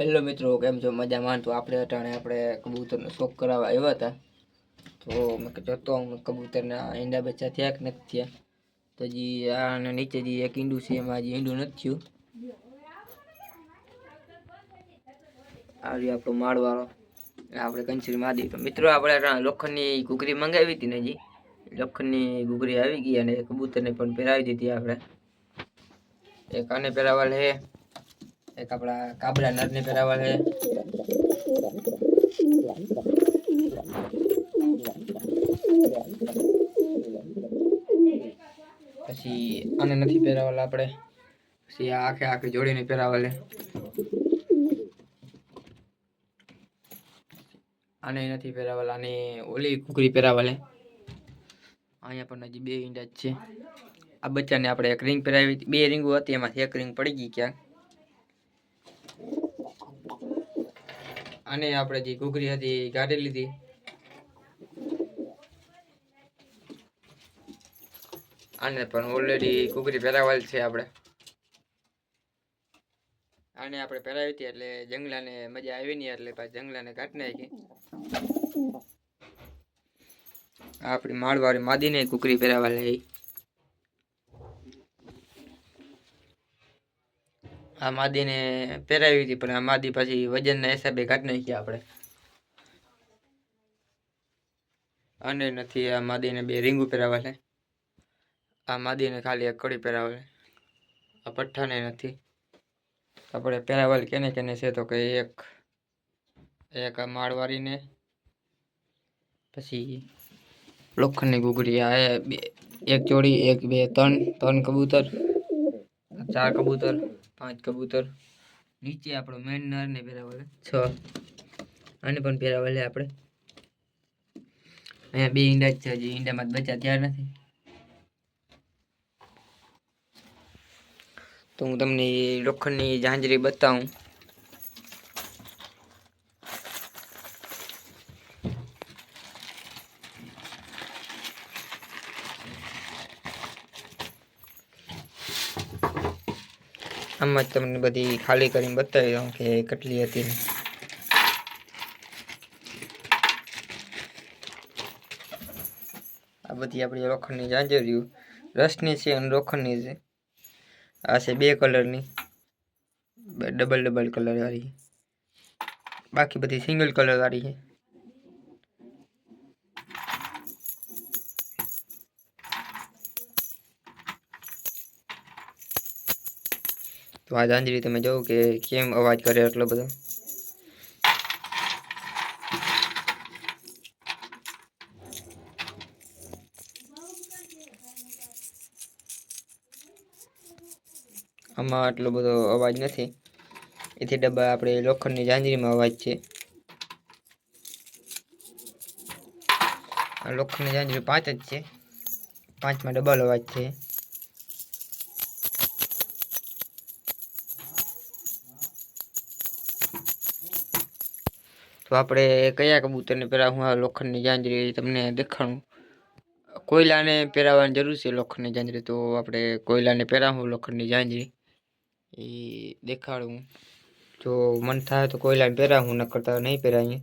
Hello મિત્રો, કેમ છો? મજામાં? તો આપણે અટાણે આપણે કબૂતરનો શોખ કરાવવા આવ્યા હતા. તો મેં જોતો હું કબૂતરના ઈંડા બચ્ચા થયા કે નથી થયા? તો હજી આને નીચે જે એક ઈંડું છે, એમાં હજી ઈંડું નથી થયું. આ આપણો માળવાળો. આપણે કંચરી મારી તો મિત્રો, આપણે લોખંડની ઘૂઘરી મંગાવી હતી ને હજી. લોખંડની ઘૂઘરી આવી ગઈ અને કબૂતરને પણ પહેરાવી દીધી આપણે. એક આને પહેરાવા લે. એક આપણા કાબરા નરને પહેરાવા છે. પછી આને નથી પહેરાવાલા આપણે. પછી આ આખે આખી જોડીને પહેરાવેલે આને નથી પહેરાવાલા, આને ઓલી કુકરી પહેરાવાલે અહીંયા પણ હજી બે ઈંડા જ છે. આ બચ્ચાને આપણે એક રિંગ પહેરાવી બે રિંગો હતી, એમાંથી એક રિંગ પડી ગઈ ક્યાંક. આને આપણે જે ઘૂઘરી હતી એ કાઢી લીધી. આને પણ ઓલરેડી ઘૂઘરી પહેરાવેલ છે આપણે. આને આપણે પહેરાવી હતી એટલે જંગલાને મજા આવી નહીં એટલે પાછી જંગલાને કાઢી નાખી. આપણી માળવાળી માદીને ઘૂઘરી પહેરાવા છે. આ માદીને પહેરાવી હતી, પણ આ માદી પછી વજનના હિસાબે કાઢી નાખી આપણે. અને નથી આ માદીને બે રીંગુ પહેરાવા છે. આ માદીને ખાલી એક કડી પહેરાવે છે. આ પઠ્ઠાને નથી. આપણે પહેરાવેલ કેને કેને છે તો કે એક એક આ માળવાળીને પછી લોખંડની ઘૂઘડી આ એક જોડી, એક બે, ત્રણ ત્રણ કબૂતર, ચાર કબૂતર. પાંચ કબૂતર. નીચે આપણો મેન નરને છ. આને પણ પહેરાવેલ આપણે. અહીંયા બે ઈંડા જ છે, હજી ઈંડામાં જ બચ્ચા ત્યાર નથી. તો હું તમને લોખંડની ઝાંઝરી બતાવું. આમાં જ તમને બધી ખાલી કરીને બતાવી દઉં કે કેટલી હતી. આ બધી આપણી લોખંડની જાંજરિયું રસની છે અને લોખંડની છે. આ છે બે કલરની. ડબલ ડબલ કલરવાળી બાકી બધી સિંગલ કલર વાળી છે. તો આ ઝાંઝરી તમે જોવો કે કેમ અવાજ કરે એટલો બધો. આમાં આટલો બધો અવાજ નથી. એથી ડબ્બા આપણે લોખંડની જાંજરીમાં અવાજ છે. લોખંડની જાંજરી પાંચ જ છે. પાંચમાં ડબલ અવાજ છે. તો આપણે કયા કબૂતરને પહેરાવું? આ લોખંડની જાંજરી તમને દેખાણું. કોયલાને પહેરાવવાની જરૂર છે લોખંડની જાંજરી. તો આપણે કોયલાને પહેરાવું લોખંડની જાંજરી. એ દેખાડું. જો મન થાય તો કોયલાને પહેરાવું ન કરતા નહીં પહેરાવીએ.